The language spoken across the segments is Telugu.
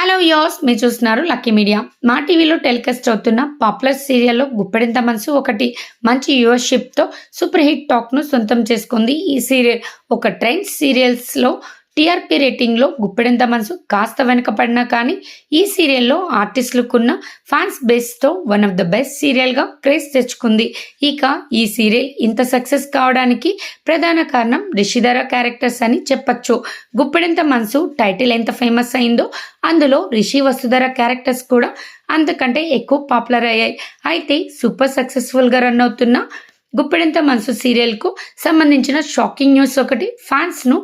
హలో యోస్ మీరు చూస్తున్నారు లక్కీ మీడియా. మా టీవీలో టెలికాస్ట్ అవుతున్న పాపులర్ సీరియల్లో గుప్పెడింత మనసు ఒకటి మంచి యువర్షిప్తో సూపర్ హిట్ టాక్ను సొంతం చేసుకుంది ఈ సీరియల్. ఒక ట్రెండ్ సీరియల్స్లో టీఆర్పీ రేటింగ్లో గుప్పెడంత మనసు కాస్త వెనకపడినా కానీ ఈ సీరియల్లో ఆర్టిస్టులకున్న ఫ్యాన్స్ బేస్తో వన్ ఆఫ్ ద బెస్ట్ సీరియల్గా క్రేజ్ తెచ్చుకుంది. ఇక ఈ సీరియల్ ఇంత సక్సెస్ కావడానికి ప్రధాన కారణం రిషిధర క్యారెక్టర్స్ అని చెప్పచ్చు. గుప్పెడంత మనసు టైటిల్ ఎంత ఫేమస్ అయిందో అందులో రిషి వసుధర క్యారెక్టర్స్ కూడా అంతకంటే ఎక్కువ పాపులర్ అయ్యాయి. అయితే సూపర్ సక్సెస్ఫుల్గా రన్ అవుతున్న గుప్పెడంత మనసు సీరియల్కు సంబంధించిన షాకింగ్ న్యూస్ ఒకటి ఫ్యాన్స్ను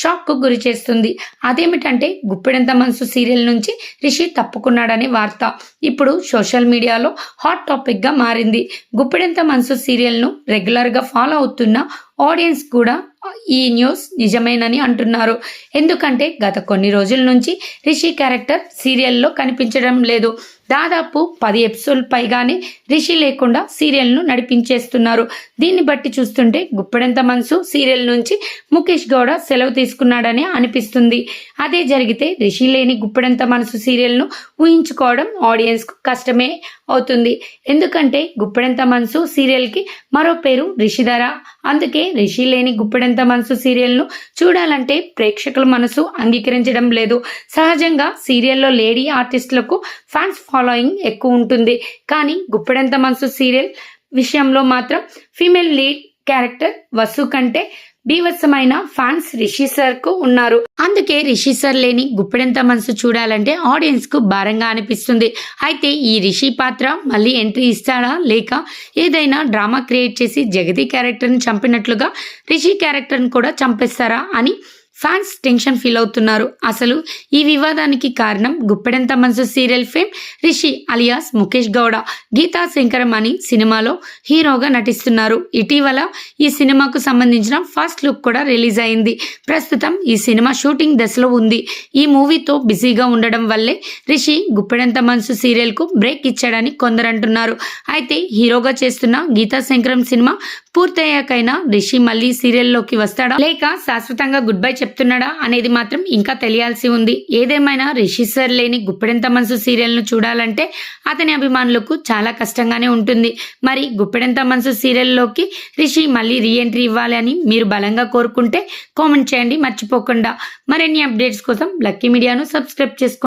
షాక్కు గురి చేస్తుంది. అదేమిటంటే గుప్పెడంత మనసు సీరియల్ నుంచి రిషి తప్పుకున్నాడనే వార్త ఇప్పుడు సోషల్ మీడియాలో హాట్ టాపిక్గా మారింది. గుప్పెడంత మనసు సీరియల్ను రెగ్యులర్గా ఫాలో అవుతున్న ఆడియన్స్ కూడా ఈ న్యూస్ నిజమేనని అంటున్నారు. ఎందుకంటే గత కొన్ని రోజుల నుంచి రిషి క్యారెక్టర్ సీరియల్లో కనిపించడం లేదు. దాదాపు పది ఎపిసోడ్ పైగానే రిషి లేకుండా సీరియల్ను నడిపించేస్తున్నారు. దీన్ని బట్టి చూస్తుంటే గుప్పెడంత మనసు సీరియల్ నుంచి ముఖేష్ గౌడ సెలవు తీసుకున్నాడని అనిపిస్తుంది. అదే జరిగితే రిషి లేని గుప్పెడంత మనసు సీరియల్ను ఊహించుకోవడం ఆడియన్స్కు కష్టమే అవుతుంది. ఎందుకంటే గుప్పెడంత మనసు సీరియల్కి మరో పేరు రిషిధర. అందుకే రిషి లేని గుప్పెడంత మనసు సీరియల్ను చూడాలంటే ప్రేక్షకుల మనసు అంగీకరించడం లేదు. సహజంగా సీరియల్లో లేడీ ఆర్టిస్టులకు ఫ్యాన్స్ ఫాలోయింగ్ ఎక్కువ ఉంటుంది. కానీ గుప్పెడంత మనసు సీరియల్ విషయంలో మాత్రం ఫీమేల్ లీడ్ క్యారెక్టర్ వసు కంటే బీభత్సమైన ఫ్యాన్స్ రిషి సార్కు ఉన్నారు. అందుకే రిషి సార్ లేని గుప్పెడంత మనసు చూడాలంటే ఆడియన్స్కు భారంగా అనిపిస్తుంది. అయితే ఈ రిషి పాత్ర మళ్ళీ ఎంట్రీ ఇస్తాడా? లేక ఏదైనా డ్రామా క్రియేట్ చేసి జగతి క్యారెక్టర్ని చంపినట్లుగా రిషి క్యారెక్టర్ని కూడా చంపేస్తారా? అని ఫ్యాన్స్ టెన్షన్ ఫీల్ అవుతున్నారు. అసలు ఈ వివాదానికి కారణం Guppedantha Manasu serial fame Rishi alias Mukesh Gowda Geetha Shankaram అని సినిమాలో హీరోగా నటిస్తున్నారు. ఇటీవల ఈ సినిమాకు సంబంధించిన ఫస్ట్ లుక్ కూడా రిలీజ్ అయింది. ప్రస్తుతం ఈ సినిమా షూటింగ్ దశలో ఉంది. ఈ మూవీతో బిజీగా ఉండడం వల్లే రిషి గుప్పెడంత మనసు సీరియల్కు బ్రేక్ ఇచ్చాడని కొందరు అంటున్నారు. అయితే హీరోగా చేస్తున్న గీతా శంకరం సినిమా పూర్తయ్యాకైనా రిషి మళ్ళీ సీరియల్లోకి వస్తాడా? లేక శాశ్వతంగా గుడ్ బై చెప్తున్నాడా అనేది మాత్రం ఇంకా తెలియాల్సి ఉంది. ఏదేమైనా రిషి సార్ లేని గుప్పెడంత మనసు సీరియల్ను చూడాలంటే అతని అభిమానులకు చాలా కష్టంగానే ఉంటుంది. మరి గుప్పెడంత మనసు సీరియల్లోకి రిషి మళ్ళీ రీఎంట్రీ ఇవ్వాలి అని మీరు బలంగా కోరుకుంటే కామెంట్ చేయండి మర్చిపోకుండా. మరిన్ని అప్డేట్స్ కోసం లక్కీ మీడియాను సబ్స్క్రైబ్ చేసుకోండి.